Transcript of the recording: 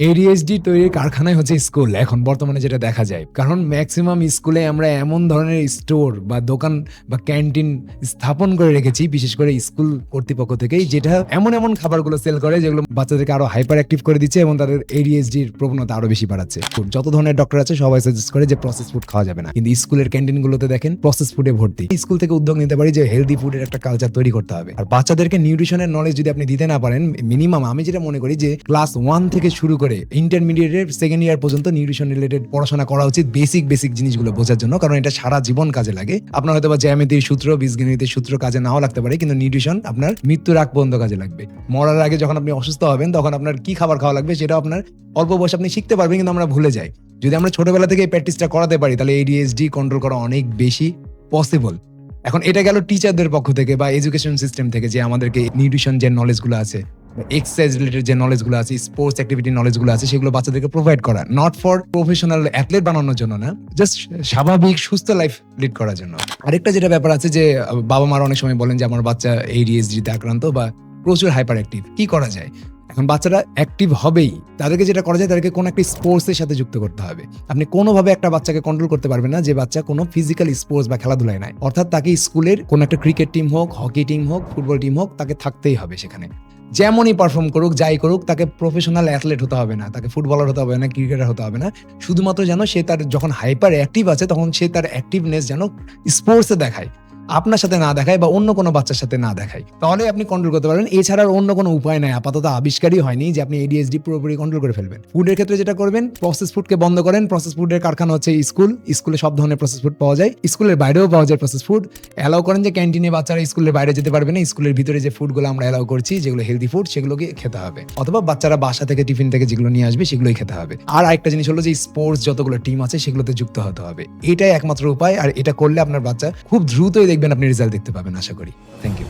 ADSD তৈরির কারখানায় হচ্ছে স্কুল, এখন বর্তমানে যেটা দেখা যায়। কারণ ম্যাক্সিমাম স্কুলে আমরা এমন ধরনের স্টোর বা দোকান বা ক্যান্টিন স্থাপন করে রেখেছি, বিশেষ করে স্কুল কর্তৃপক্ষ থেকেই, যেটা এমন এমন খাবারগুলো সেল করে যেগুলো বাচ্চাদেরকে আরও হাইপার অ্যাক্টিভ করে দিচ্ছে এবং তাদের এডিএসডির প্রবণতা আরও বেশি বাড়াচ্ছে। যত ধরনের ডক্টর আছে, সবাই সাজেস্ট করে যে প্রসেস ফুড খাওয়া যাবে না। কিন্তু স্কুলের ক্যান্টিন ক্যান্টিনগুলোতে দেখেন প্রসেস ফুডে ভর্তি। স্কুল থেকে উদ্যোগ নিতে পারি যে হেলদি ফুডের একটা কালচার তৈরি করতে হবে। আর বাচ্চাদেরকে নিউট্রিশনের নলেজ যদি আপনি দিতে না পারেন মিনিমাম আমি যেটা মনে করি যে ক্লাস ওয়ান থেকে শুরু করে ইন্টারমিডিয়েটের সেকেন্ড ইয়ার পর্যন্ত নিউট্রিশন রিলেটেড পড়াশোনা করা উচিত বেসিক বেসিক জিনিসগুলো বোঝার জন্য। কারণ এটা সারা জীবন কাজে লাগে। আপনার হয়তো বা জ্যামিতির সূত্র, বীজগণিতের সূত্র কাজে নাও লাগতে পারে, কিন্তু নিউট্রিশন আপনার মৃত্যুর আগ পর্যন্ত কাজে লাগবে। মরার আগে যখন আপনি অসুস্থ হবেন, তখন আপনার কি খাবার খাওয়া লাগবে সেটা আপনার অল্প বয়সে আপনি শিখতে পারবেন, কিন্তু আমরা ভুলে যাই। যদি আমরা ছোটবেলা থেকে এই প্র্যাকটিসটা করাতে পারি, তাহলে এডিএসডি কন্ট্রোল করা অনেক বেশি পসিবল এখন এটা গেল টিচারদের পক্ষ থেকে বা এডুকেশন সিস্টেম থেকে যে আমাদেরকে নিউট্রিশন যে নলেজগুলো আছে এক্সারসাইজ রিলেটেড যে নলেজগুলো আছে স্পোর্টস অ্যাক্টিভিটি নলেজগুলো আছে, সেগুলো বাচ্চাদেরকে প্রোভাইড করা। নট ফর প্রফেশনাল অ্যাথলেট বানানোর জন্য না জাস্ট স্বাভাবিক, সুস্থ লাইফ লিড করার জন্য। আরেকটা যেটা ব্যাপার আছে যে, বাবা মারা অনেক সময় বলেন যে, আমার বাচ্চা তে আক্রান্ত বা প্রচুর হাইপার অ্যাক্টিভ কি করা যায়? এখন বাচ্চারা অ্যাক্টিভ হবেই। তাদেরকে যেটা করা যায়, তাদেরকে কোনো একটা স্পোর্টসের সাথে যুক্ত করতে হবে। আপনি কোনোভাবে একটা বাচ্চাকে কন্ট্রোল করতে পারবেন না যে, বাচ্চা কোনো ফিজিক্যাল স্পোর্টস বা খেলাধুলায় নাই। অর্থাৎ তাকে স্কুলের কোনো একটা ক্রিকেট টিম হোক হকি টিম হোক ফুটবল টিম হোক, তাকে থাকতেই হবে সেখানে। যেমনই পারফর্ম করুক, যাই করুক, তাকে প্রফেশনাল অ্যাথলেট হতে হবে না, তাকে ফুটবলার হতে হবে না ক্রিকেটার হতে হবে না। শুধুমাত্র যেন সে তার যখন হাইপার অ্যাক্টিভ আছে, তখন সে তার অ্যাক্টিভনেস যেন স্পোর্টসে দেখায়। আপনার সাথে না দেখায় বা অন্য কোনো বাচ্চার সাথে না দেখায়। তাহলে আপনি কন্ট্রোল করতে পারবেন। এছাড়া অন্য কোনো উপায় নাই। আপাতত আবিষ্কারই হয়নি যে আপনি এডিএসডি পুরোপুরি কন্ট্রোল করে ফেলবেন। ফুডের ক্ষেত্রে যেটা করবেন প্রসেস ফুডকে বন্ধ করেন। প্রসেস ফুডের কারখানা হচ্ছে স্কুল স্কুলে সব ধরনের প্রসেস ফুড পাওয়া যায়। স্কুলের বাইরেও পাওয়া যায় প্রসেস ফুড অ্যালাউ করেন যে ক্যান্টিনে বাচ্চারা স্কুলের বাইরে যেতে পারবে না। স্কুলের ভিতরে যে ফুডগুলো আমরা অ্যালাউ করছি, যেগুলো হেলদি ফুড সেগুলোকে খেতে হবে। অথবা বাচ্চারা বাসা থেকে টিফিন থেকে যেগুলো নিয়ে আসবে, সেগুলোই খেতে হবে। আর আরেকটা জিনিস হলো যে স্পোর্টস যতগুলো টিম আছে, সেগুলোতে যুক্ত হতে হবে। এটাই একমাত্র উপায়। আর এটা করলে আপনার বাচ্চা খুব দ্রুতই দেখবেন আপনি রেজাল্ট দেখতে পাবেন আশা করি। Thank you